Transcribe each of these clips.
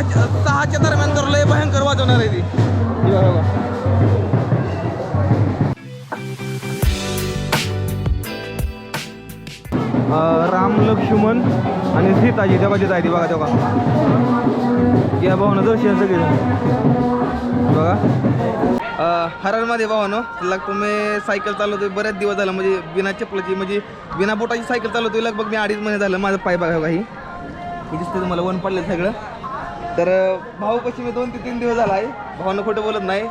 सहा सहाच्या दरम्यान तर लय भयंकर वाजवणार आहे ती. बघा राम लक्ष्मण आणि सीताजी तेव्हा आहे ती बघा तेव्हा. या भावना दर्शन सगळे बघा. हरणमध्ये भावानो लगभग मी सायकल चालवतो बरेच दिवस झालं म्हणजे बिना चपलाची म्हणजे बिना बोटाची सायकल चालवतो लगभग मी अडीच महिने झालं माझं पाय बघा हो काही. हे दिसतं तुम्हाला वन पडलं सगळं. तर भाऊ कशी मी दोन ते तीन दिवस झाला आहे. भावानं खोटं बोलत नाही.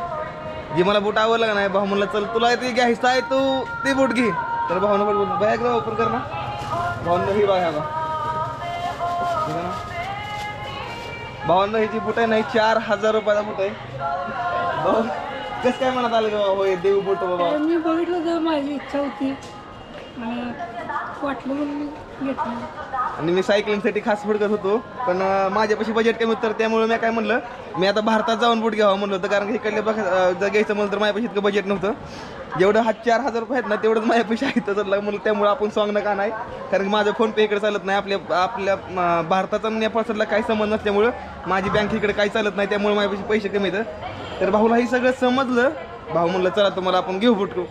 जे मला बोट आवडला का नाही भाऊ म्हणला चल तुला ते घ्यायचं आहे तू ते बोट घे. तर भावानं खोटं बोलतो बॅग ओपन कर ना. भावानं ही बघा बा भावांना ह्याची बुट आहे नाही चार हजार रुपयाचा बुट आहे. भाऊ कसं काय म्हणत आलं का होय देऊ बुट बाबा. मी बघितलं तर माझी इच्छा होती. आणि वाटलं म्हणून मी घेतलं. आणि मी सायकलिंगसाठी खास फडकत होतो पण अं, माझ्यापाशी बजेट कमी होतं तर त्यामुळे मी काय म्हणलं मी आता भारतात जाऊन बूट घ्यावं म्हणलं होतं कारण की इकडले बघ अं, जर घ्यायचं म्हणलं तर माझ्यापाशी इतकं बजेट नव्हतं. जेवढं हा चार हजार रुपये आहेत ना तेवढंच माझ्यापाशी आहे तर म्हणलं त्यामुळे आपण सॉंग नका नाही कारण की माझं फोन पे इकडे चालत नाही आपल्या आपल्या अं, भारताचा आणि नेपाळचा काही संबंध नसल्यामुळं माझी बँक इकडे काही चालत नाही त्यामुळे माझ्यापाशी पैसे कमी येतं तर भाऊला हे सगळं समजलं भाऊ म्हणलं चला तुम्हाला आपण घेऊ फुटकू.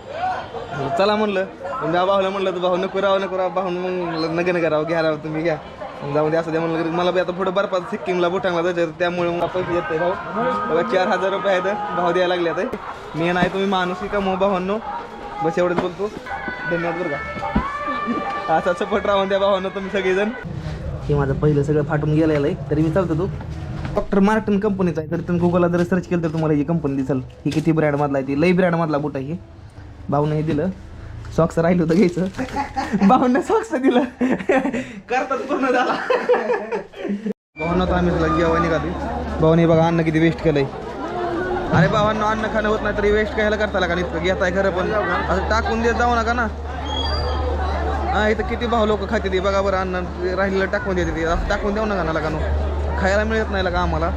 चला म्हणलं. पण भाऊला म्हणलं तर भाऊ नको राव नको राव भाऊ मग नगे नका राव घ्या राव तुम्ही घ्या. मग जाऊ दे असं द्या म्हणलं मला बी आता पुढे बर्फात सिक्कीमला बुटांगला जायचं त्यामुळे मला पैसे येते भाऊ. बघा चार हजार रुपये आहेत भाऊ द्यायला लागले आता. मी नाही तुम्ही माणूस का मग भावांनो. बस एवढंच बोलतो. धन्यवाद बरं का. असा सपोर्ट राहून द्या भावांना तुम्ही सगळेजण. हे माझं पहिलं सगळं फाटून गेलेलं आहे तरी मी चालतो तू. डॉक्टर मार्टन कंपनीचा आहे. तर तुम्ही गुगलला जर सर्च केलं तर तुम्हाला ही कंपनी दिसेल. ही किती ब्रँडमधला आहे ती? लई ब्रँडमधला बुट आहे ही? हे दिलं. सॉक्स राहिलं होतं घ्यायचं. भाऊने सॉक्स दिलं. करतात पूर्ण झाला भाऊनं तर आम्ही तुला जेव्हा निघाली. भाऊने बघा अन्न किती वेस्ट केलंय. अरे भावांना अन्न खाणं होत नाही तरी वेस्ट खायला करता का इतकं. घेताय खरं पण. असं टाकून देत जाऊ नका ना. हा इथं किती भाऊ लोक खाते ते बघा बरं. अन्न राहिलेलं टाकून देते ते. असं टाकून देऊ नका ना का नो. खायला मिळत नाही का आम्हाला.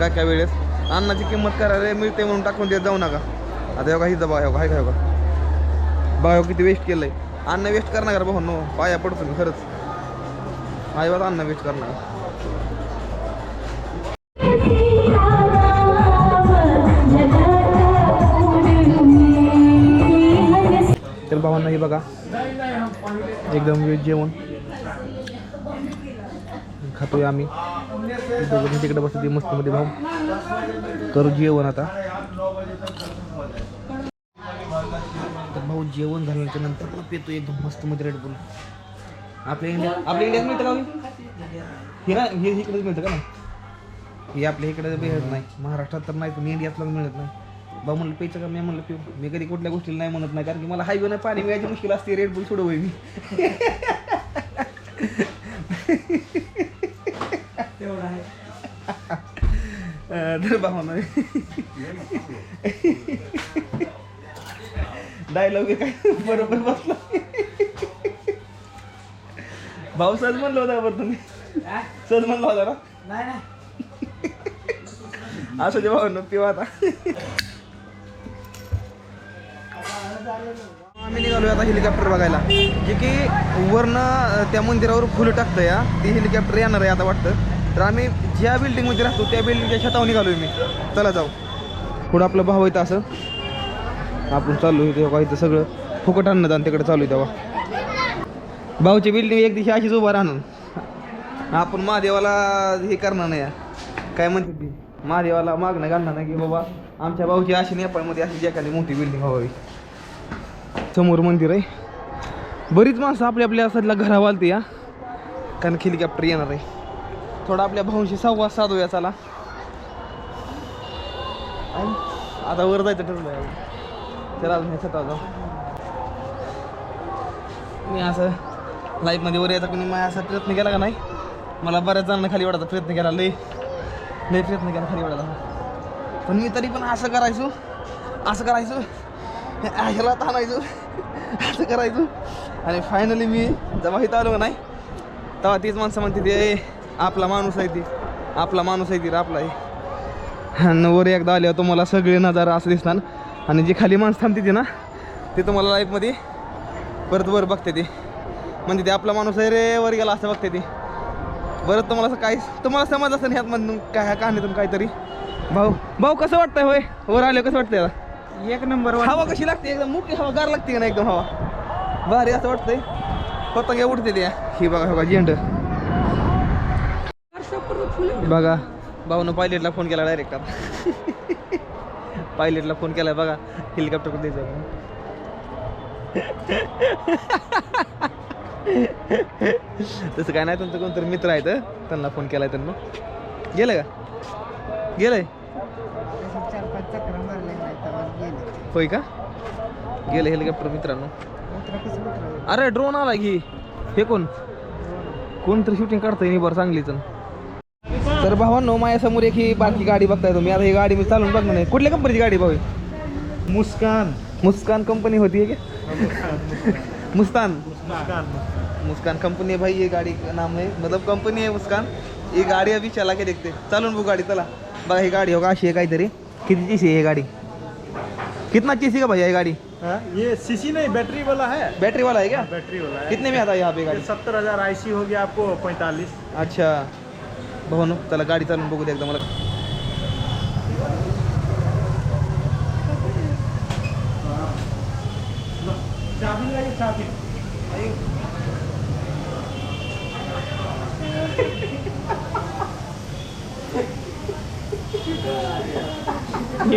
काय काय वेळेस. अन्नाची किंमत करायला मिळते म्हणून टाकून देत जाऊ नका. आता योगा का हिचं बघा हो का हाय का हो का बघा किती वेस्ट केलंय. अन्न वेस्ट करणार भाऊ? नो पाया पडतो मी खरंच. अजिबात अन्न वेस्ट करणार. तर भावांना हे बघा. एकदम वेळ जेवण. खातोय आम्ही. तिकडे बसतो मस्त मध्ये भाऊ. करू जेवण आता. तर भाऊ जेवण झाल्याच्यानंतर परत एकदम मस्त मध्ये रेड बोल आपल्या इंडिया आपल्या इंडियात मिळतं का हे ना हे इकडेच मिळतं का ना हे आपल्या इकडे मिळत नाही. महाराष्ट्रात तर नाही पण इंडियातला मिळत नाही. भाऊ म्हणलं प्यायचं का? मी म्हणलं पिऊ. मी कधी कुठल्या गोष्टीला नाही म्हणत नाही कारण की मला हायवे नाही पाणी मिळायची मुश्किल असते रेड बुल सोडवय मी अं, तर भाऊ नाही डायलॉग काय बरोबर बसला भाऊ सहज म्हणलं होता बरं तुम्ही सहज म्हणला होता ना असं जे भाऊ पिवा आता आम्ही निघालोय आता हेलिकॉप्टर बघायला. जे की वरनं त्या मंदिरावर फुलं टाकतं या ती हेलिकॉप्टर येणार आहे आता वाटतं. तर आम्ही ज्या बिल्डिंगमध्ये राहतो त्या बिल्डिंगच्या छतावर निघालो मी. चला जाऊ. पुढं आपलं भाऊ येतं असं. आपण चाललो आहे तेव्हा इथं सगळं फुकट आणणं जाण तिकडे चालू आहे तेव्हा. भाऊची बिल्डिंग एक दिवशी अशीच उभा राहणार. आपण महादेवाला हे करणार नाही काय म्हणते ती? महादेवाला मागणं घालणार नाही की बाबा आमच्या भाऊची अशी नेपाळमध्ये अशी एखादी मोठी बिल्डिंग व्हावी समोर मंदिर आहे. बरीच माणसं आपल्या आपल्या घरा वालते या कारण हेलिकॉप्टर येणार आहे. थोडा आपल्या भाऊंशी संवाद साधूया चला. आणि आता वर जायचं ठरलं आहे चला अजून ह्या जाऊ. मी असं लाईफमध्ये वर यायचा कोणी माझ्या असा प्रयत्न केला का नाही? मला बऱ्याच जणांना खाली वाढायचा प्रयत्न केला लई लई प्रयत्न केला खाली वाढायचा पण मी तरी पण असं करायचो असं करायचो ह्याला ताणायचो असं करायचो. आणि फायनली मी जेव्हा इथं आलो का नाही तेव्हा तीच माणसं म्हणते ते आपला माणूस आहे ती. आपला माणूस आहे ती रे आपला आहे आणि वर एकदा आल्यावर तुम्हाला सगळे नजारा असं दिसणार. आणि जी खाली माणसं थांबते ती ना ते तुम्हाला लाईफमध्ये परत वर बघते ती. म्हणजे ते आपला माणूस आहे रे वर गेला असं बघते ती. बरं तुम्हाला असं काय तुम्हाला समज असं ह्यात मधून काय ह्या कहाणीतून काहीतरी. भाऊ भाऊ कसं वाटतंय होय? वर आले कसं वाटतंय? एक नंबर हवा कशी लागते? एकदम मोठी हवा गार लागते का नाही एकदम हवा? भारी असं वाटतंय. पतंग उडते त्या ही बघा बघा झेंड. बघा भाऊनं पायलटला फोन केला डायरेक्ट आता. पायलटला फोन केला बघा हेलिकॉप्टर कुठे द्यायचं तसं काय नाही तुमचं कोणतरी मित्र आहेत त्यांना फोन केलाय त्यांना. गेलं का? गेलंय? होय का? गेलं हेलिकॉप्टर मित्रांनो. अरे ड्रोन आला की. हे कोण? कोणतरी शूटिंग काढतंय मी बरं चांगलीच तर भावांनो माझ्यासमोर एक ही बारकी गाडी बघताय तुम्ही. आता ही गाडी मी चालून बघणार नाही. कुठल्या कंपनीची गाडी भाऊ? मुस्कान. मुस्कान कंपनी होती है मुस्तान मुस्कान. मुस्कान कंपनी है भाई ये गाड़ी का नाम है मतलब कंपनी है मुस्कान. ये गाड़ी अभी चला के देखते. चालून बघू गाडी चला. बघा ही गाडी होगा अशी आहे काहीतरी. कितीची आहे ही गाडी? कितना चीसी का भैया ये गाड़ी? हाँ, ये सीसी नहीं बैटरी वाला है. बैटरी वाला है क्या? बैटरी वाला है. कितने में आता है यहाँ पे ये गाड़ी सत्तर हजार आईसी हो गया आपको पैंतालीस. अच्छा. भाऊ चला गाडी चालून बघू दे एकदा मला.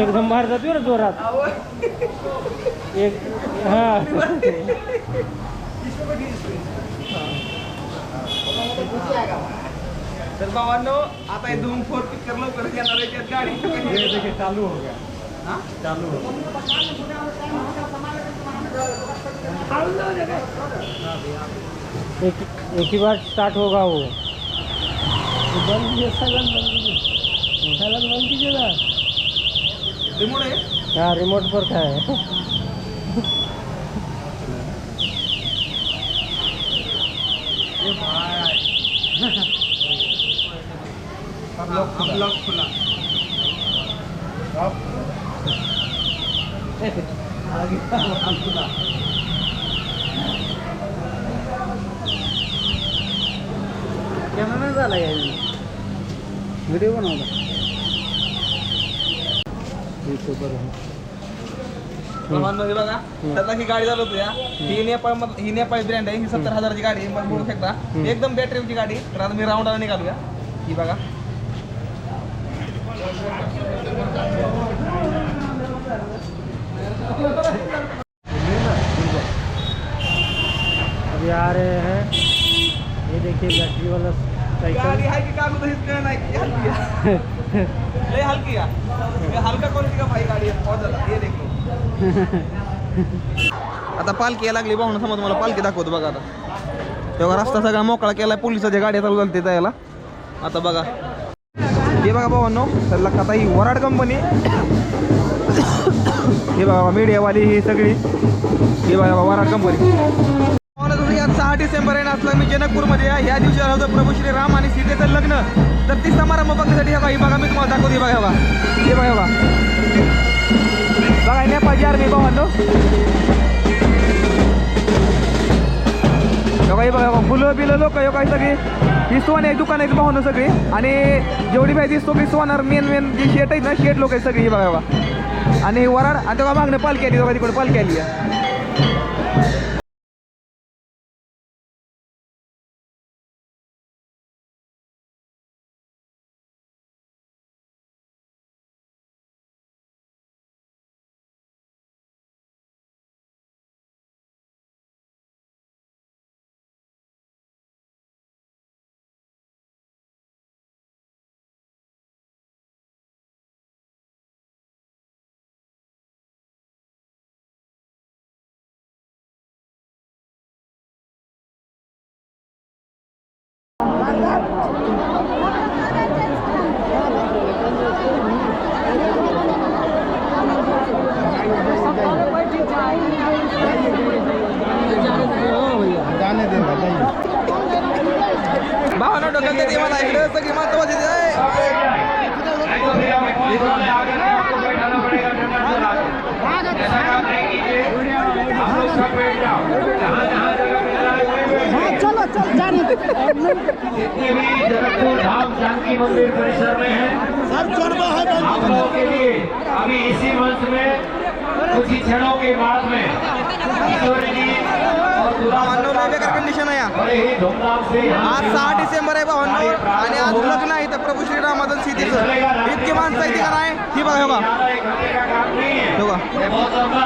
एकदम मार जातो ना जोरात. एक हा. तर भावांनो आता हे धूम फोर पिक्चर येणार आहे त्यात गाडी? ये चालू हो गया। हाँ? चालू हो एक एक ही बार स्टार्ट होगा वो। बंद कीजिए बंद कीजिए बंद कीजिए ना रिमोट आहे हाँ रिमोट पर का है ब्लॉक खुला. झाला व्हिडिओ बनवला. हे बघा ही गाडी चालवतो या. ही नेपाळ मध- ही नेपाळी ब्रँड आहे ही सत्तर हजाराची गाडी आहे मग बोलू शकता. एकदम बॅटरीची गाडी तर आता मी राऊंडाला निघालूया ही बघा. अभी आ रहे हैं। ये देखिए बैटरी वाला साइकिल हलकी क्वालिटी का भाई गाडी आहे बहुत ज्यादा. ये देखो। आता पालखी यायला लागली पाहुणं समज मला पालखी दाखवतो बघा आता. तेव्हा रस्ता सगळा मोकळा केलाय पोलिसाच्या गाड्या चालू झाली त्याला आता बघा. हे बघा भावांनो तर लग- आता ही वराड कंपनी हे बघा मीडियावाली ही सगळी. हे बघा वराड कंपनी मला सहा डिसेंबर आहे असला मी जनकपूरमध्ये या ह्या दिवशी आलो होतो प्रभू श्री राम आणि सीतेचं लग्न. तर ती समारंभ बघण्यासाठी हे बघा ही बघा मी तुम्हाला दाखवते हे बघा हे बघा. हे बघा बघा. बघा नेपाळची आर्मी भावांनो. बघा हे बघा हे बघा फुलं बिलं लोक हे काही सगळी. ही सोन आहे दुकान आहेत भावनं सगळी. आणि जेवढी पाहिजे सगळी सोनार मेन मेन जी शेट आहेत ना शेट लोक आहेत सगळी ही बघा आणि वराड आणि तेव्हा मागणं पालखी आली बघा तिकडे पालखी आली आहे जाने देगा जाइए भावानं डोक्यात येते मला इकडे सगळी महत्वाची हाँ चलो चलो जितने भी जनकपुर धाम जानकी मंदिर परिसर में हैं। आप लोगों के लिए अभी इसी मंच में कुछ ही क्षणों के बाद में आहे. बड़े ही धूमधाम से आज सहा डिसेंबर आहे भावांनो आणि आज लग्न आहे तर प्रभू श्रीरामाचं सीतेचं इतकी माणसं आहे ती का नाही ही। बघा बघा बघा बहुत लंबा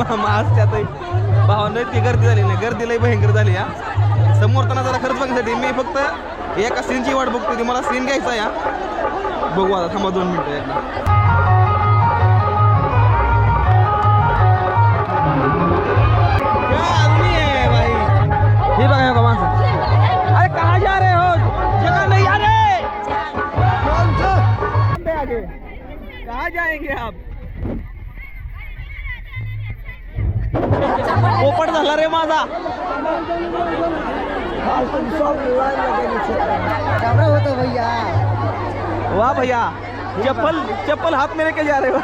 मामा आज भावानं ती गर्दी झाली नाही गर्दी लई भयंकर झाली हा. समोरताना जरा खर्च बघण्यासाठी मी फक्त एका सीनची वाट बघतो ती मला सीन घ्यायचा आहे हा. बघू आता थांबा दोन मिनटं एकदा. भाई हे बघा कहाँ जाएंगे आप। पोपट झाला रे माझा. घबरा भैया वाह भैया चप्पल चप्पल हात मेरे के जा रे हो.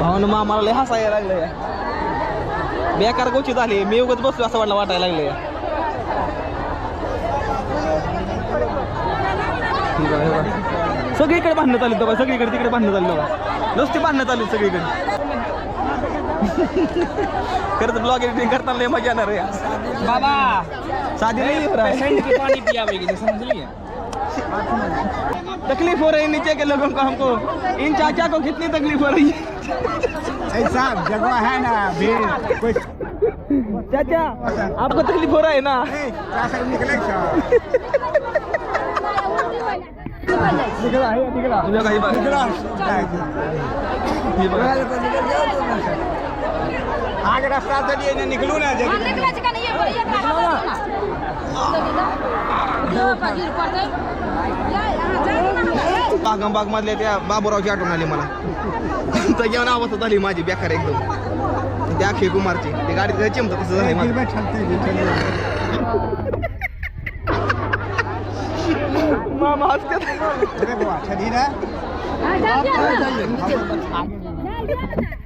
भावना मा मला लय हसायला लागलं बेकार गोची झाली. मी उगत बसलो असं वाटलं वाटायला लागलं ठीक आहे, सगळीकडे बांधण्यात आली बघा सगळीकडे तिकडे बांधण्यात आली बघा. नुसती बांधण्यात आली सगळीकडे. खरंच ब्लॉग एडिटिंग करताना लय मजा येणार आहे बाबा शादी नहीं तकलीफ हो रही नीचे के लोगों को हमको. इन चाचा को कितनी तकलीफ हो रही है? ऐसा जगह है ना भीड़ चाचा आपको तकलीफ हो रहा है ना? निकले निघला हे निघला हे बघा, हे बघा. हे बघा. आगे निकलू ना निकलायचं मधल्या त्या बाबूरावची आठवण आली मला तर जेवण अवस्था झाली माझी बेकार एकदम त्या अक्षय कुमारची ते गाडीत चिमत तसं झालंय माझं. मामा हसतात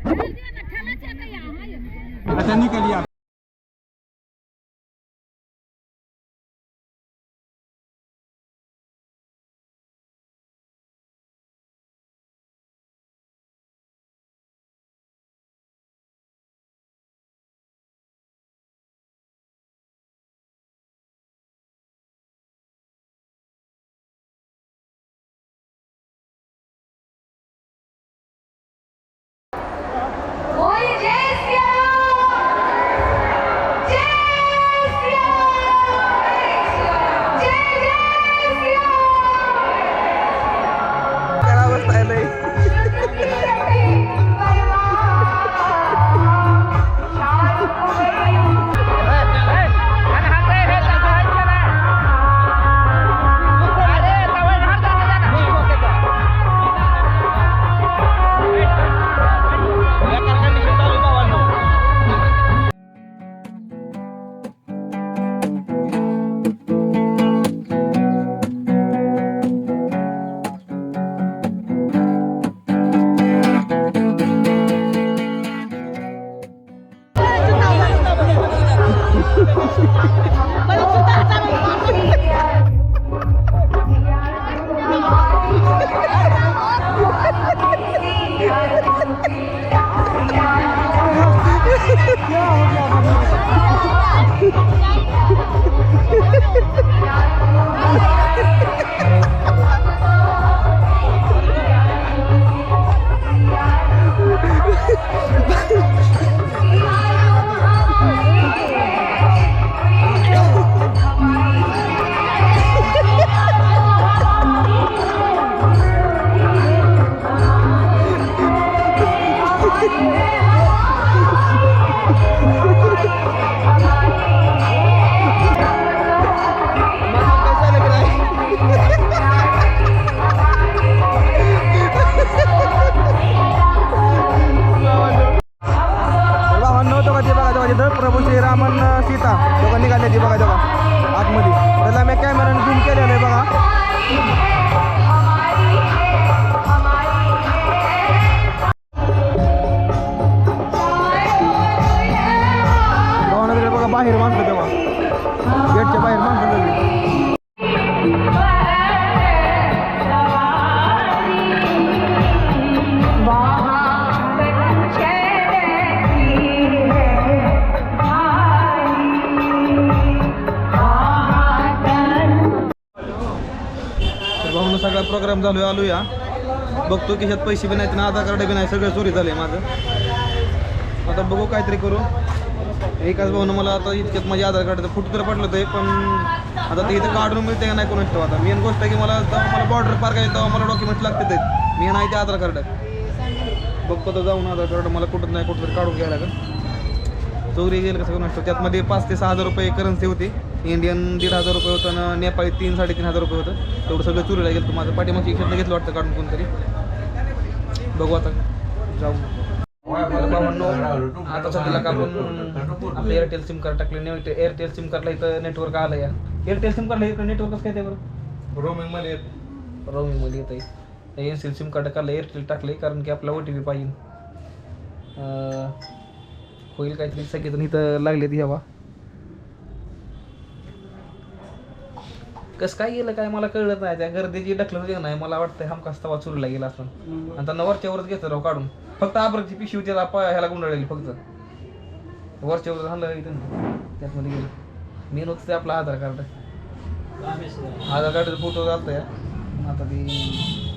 तेव्हा त्याला मी कॅमेराने झूम केलेलं आहे बघा. चालू आहे, आलो या बघतो की ह्यात पैसे बी नाहीत ना आधार कार्ड बी नाही सगळं चोरी झाले माझं. आता बघू काहीतरी करू. एकाच भाऊनं मला आता इतक्यात माझ्या आधार कार्ड फुट तर पडलं ते पण आता ते इथं काढून मिळते का नाही करून ठेवा आता? मेन गोष्ट आहे की मला तेव्हा मला बॉर्डर पार करायचं तेव्हा मला डॉक्युमेंट लागते ते. मी नाही ते आधार कार्ड. बघतो तर जाऊन आधार कार्ड मला कुठं नाही कुठं तरी काढून घ्यायला का चोरी गेलं कसं नसतो त्यातमध्ये पाच ते सहा हजार रुपये करन्सी होती. इंडियन दीड हजार रुपये होतं आणि नेपाळी तीन साडेतीन हजार रुपये होतं. तेवढं सगळं चोरीला गेलं. माझं पाठीमागची खेळणं घेतलं वाटतं काढून कोणतरी. बघू आता. जाऊ. आता सध्याला आपलं एअरटेल सिम कार्ड टाकले नाही? एअरटेल सिम कार्डला इथं नेटवर्क आलं या. एअरटेल सिम कार्डला इकडे नेटवर्कच काय ते बरं? रोमिंगमध्ये येत. रोमिंगमध्ये येत आहे एअरसेल सिम कार्ड काढलं एअरटेल टाकले कारण की आपला ओ टी पी पाहिजे. होईल काहीतरी सगळेजण इथं लागले ती हवा कसं काय गेलं काय मला कळलं नाही. त्या गर्दीची का नाही. मला वाटतं हमखास तवा चुरीला गेला असं. आणि त्यांना वरच्या वरच घेतलं राव काढून. फक्त आबरची पिशवी त्याला ह्याला गुंडाळली फक्त. वरच्या वर झालं इथं त्यातमध्ये गेलं. मेन होतं ते आपलं आधार कार्ड. आधार कार्डचा फोटो घालतं या. आता ते